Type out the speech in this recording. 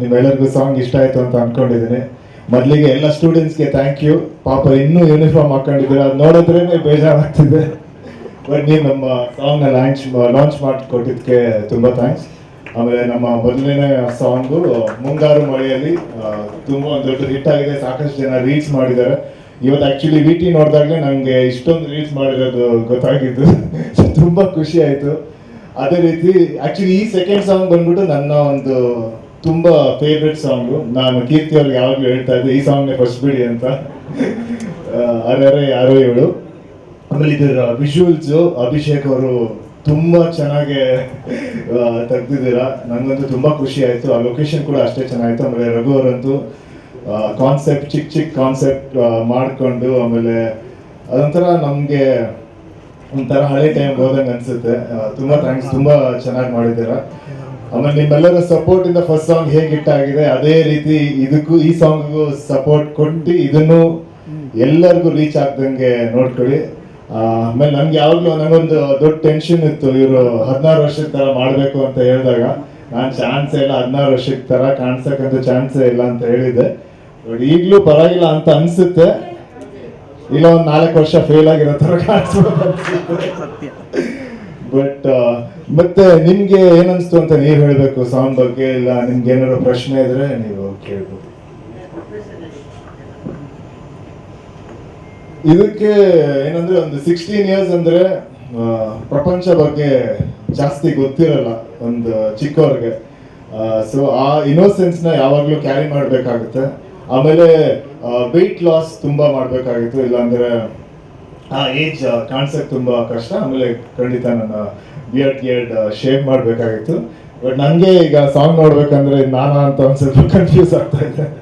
ನಿಮ್ಮೆಲ್ಲರಿಗೂ ಸಾಂಗ್ ಇಷ್ಟ ಆಯ್ತು ಅಂತ ಅನ್ಕೊಂಡಿದ್ದೀನಿ. ಮೊದಲಿಗೆ ಎಲ್ಲ ಸ್ಟೂಡೆಂಟ್ಸ್ಗೆ ಥ್ಯಾಂಕ್ ಯು ಪಾಪ ಇನ್ನೂ ಯೂನಿಫಾರ್ಮ್ ಹಾಕೊಂಡಿದ್ದೀರ? ಅದು ನೋಡಿದ್ರೇ ಬೇಜಾರಾಗ್ತಿದೆ. ಬಟ್ ನೀವು ನಮ್ಮ ಸಾಂಗ್ನ ಲಾಂಚ್ ಲಾಂಚ್ ಮಾಡಿಕೊಟ್ಟಿದ್ದಕ್ಕೆ ತುಂಬ ಥ್ಯಾಂಕ್ಸ್ ಆಮೇಲೆ ನಮ್ಮ ಮೊದಲನೇ ಸಾಂಗು ಮುಂಗಾರು ಮಳೆಯಲ್ಲಿ ತುಂಬ ಒಂದು ದೊಡ್ಡ ಹಿಟ್ ಆಗಿದೆ. ಸಾಕಷ್ಟು ಜನ ರೀಲ್ಸ್ ಮಾಡಿದ್ದಾರೆ. ಇವತ್ತು ಆ್ಯಕ್ಚುಲಿ ವಿ ಟಿ ನೋಡಿದಾಗಲೇ ನನಗೆ ಇಷ್ಟೊಂದು ರೀಲ್ಸ್ ಮಾಡಿರೋದು ಗೊತ್ತಾಗಿದ್ದು. ತುಂಬ ಖುಷಿ ಆಯಿತು. ಅದೇ ರೀತಿ ಆ್ಯಕ್ಚುಲಿ ಈ ಸೆಕೆಂಡ್ ಸಾಂಗ್ ಬಂದ್ಬಿಟ್ಟು ನನ್ನ ಒಂದು ತುಂಬ ಫೇವ್ರೆಟ್ ಸಾಂಗು ನಾನು ಕೀರ್ತಿ ಅವ್ರಿಗೆ ಯಾವಾಗಲೂ ಹೇಳ್ತಾ ಇದ್ದೆ, ಈ ಸಾಂಗ್ನೇ ಫಸ್ಟ್ ಬಿಡಿ ಅಂತ. ಅರೆ ಯಾರೋ ಇವಳು ಆಮೇಲೆ ಇದರ ವಿಜುವಲ್ಸು ಅಭಿಷೇಕ್ ಅವರು ತುಂಬಾ ಚೆನ್ನಾಗೆ ತೆಗ್ದಿದ್ದೀರಾ. ನನಗಂತೂ ತುಂಬಾ ಖುಷಿ ಆಯಿತು. ಆ ಲೊಕೇಶನ್ ಕೂಡ ಅಷ್ಟೇ ಚೆನ್ನಾಗಿತ್ತು. ಆಮೇಲೆ ರಘು ಅವರಂತೂ ಕಾನ್ಸೆಪ್ಟ್ ಚಿಕ್ಕ ಚಿಕ್ಕ ಕಾನ್ಸೆಪ್ಟ್ ಮಾಡಿಕೊಂಡು, ಆಮೇಲೆ ಅದೊಂಥರ ನಮಗೆ ಒಂಥರ ಹಳೆ ಟೈಮ್ ಹೋದಂಗೆ ಅನ್ಸುತ್ತೆ. ತುಂಬಾ ಥ್ಯಾಂಕ್ಸ್ ತುಂಬಾ ಚೆನ್ನಾಗಿ ಮಾಡಿದ್ದೀರಾ. ಆಮೇಲೆ ನಿಮ್ಮೆಲ್ಲರ ಸಪೋರ್ಟ್ ಇಂದ ಫಸ್ಟ್ ಸಾಂಗ್ ಹೇಗೆ ಹಿಟ್ ಆಗಿದೆ, ಅದೇ ರೀತಿ ಇದಕ್ಕೂ, ಈ ಸಾಂಗ್ಗೂ ಸಪೋರ್ಟ್ ಕೊಟ್ಟು ಇದನ್ನು ಎಲ್ಲರಿಗೂ ರೀಚ್ ಆಗ್ದಂಗೆ ನೋಡ್ಕೊಳ್ಳಿ. ಆಮೇಲೆ ನನ್ಗೆ ಯಾವಾಗಲೂ ನನಗೊಂದು ದೊಡ್ಡ ಟೆನ್ಷನ್ ಇತ್ತು, ಇವರು ಹದಿನಾರು ವರ್ಷದ ತರ ಮಾಡಬೇಕು ಅಂತ ಹೇಳಿದಾಗ. ನಾನು ಚಾನ್ಸ್ ಇಲ್ಲ, ಹದಿನಾರು ವರ್ಷದ ತರ ಕಾಣಿಸಕ್ಕಂತ ಚಾನ್ಸೇ ಇಲ್ಲ ಅಂತ ಹೇಳಿದ್ದೆ. ಈಗಲೂ ಪರವಾಗಿಲ್ಲ ಅಂತ ಅನ್ಸುತ್ತೆ. ಇಲ್ಲ ಒಂದು ನಾಲ್ಕು ವರ್ಷ ಫೇಲ್ ಆಗಿರೋ ತರ ಕಾಣಿಸ್ಬೋದು ಬಟ್ ಮತ್ತೆ ನಿಮ್ಗೆ ಏನನ್ಸ್ತು ಅಂತ ನೀವು ಹೇಳ್ಬೇಕು ಸಾಂಗ್ ಬಗ್ಗೆ? ಇಲ್ಲ ನಿಮ್ಗೆ ಏನಾದ್ರು ಪ್ರಶ್ನೆ ಇದ್ರೆ ನೀವು ಕೇಳ್ಬೋದು. ಇದಕ್ಕೆ ಏನಂದ್ರೆ ಒಂದು ಸಿಕ್ಸ್ಟೀನ್ ಇಯರ್ಸ್ ಅಂದ್ರೆ ಪ್ರಪಂಚ ಬಗ್ಗೆ ಜಾಸ್ತಿ ಗೊತ್ತಿರಲ್ಲ ಒಂದು ಚಿಕ್ಕವ್ರಿಗೆ. ಸೊ ಆ ಇನ್ನೋಸೆನ್ಸ್ನ ಯಾವಾಗ್ಲೂ ಕ್ಯಾರಿ ಮಾಡ್ಬೇಕಾಗುತ್ತೆ. ಆಮೇಲೆ ವೆಯ್ಟ್ ಲಾಸ್ ತುಂಬಾ ಮಾಡಬೇಕಾಗಿತ್ತು, ಇಲ್ಲಾಂದ್ರೆ, ಆ ಏಜ್ ಕಾಣಿಸಕ್ ತುಂಬಾ ಕಷ್ಟ. ಆಮೇಲೆ ಖಂಡಿತ ನನ್ನ ಬಿಯರ್ಡ್ ಗಿಯರ್ಡ್ ಶೇವ್ ಮಾಡಬೇಕಾಗಿತ್ತು. ಬಟ್ ನನಗೆ ಈಗ ಸಾಂಗ್ ನೋಡ್ಬೇಕಂದ್ರೆ ನಾನಾ ಅಂತ ಒಂದು ಸ್ವಲ್ಪ ಕನ್ಫ್ಯೂಸ್ ಆಗ್ತಾ ಇದೆ.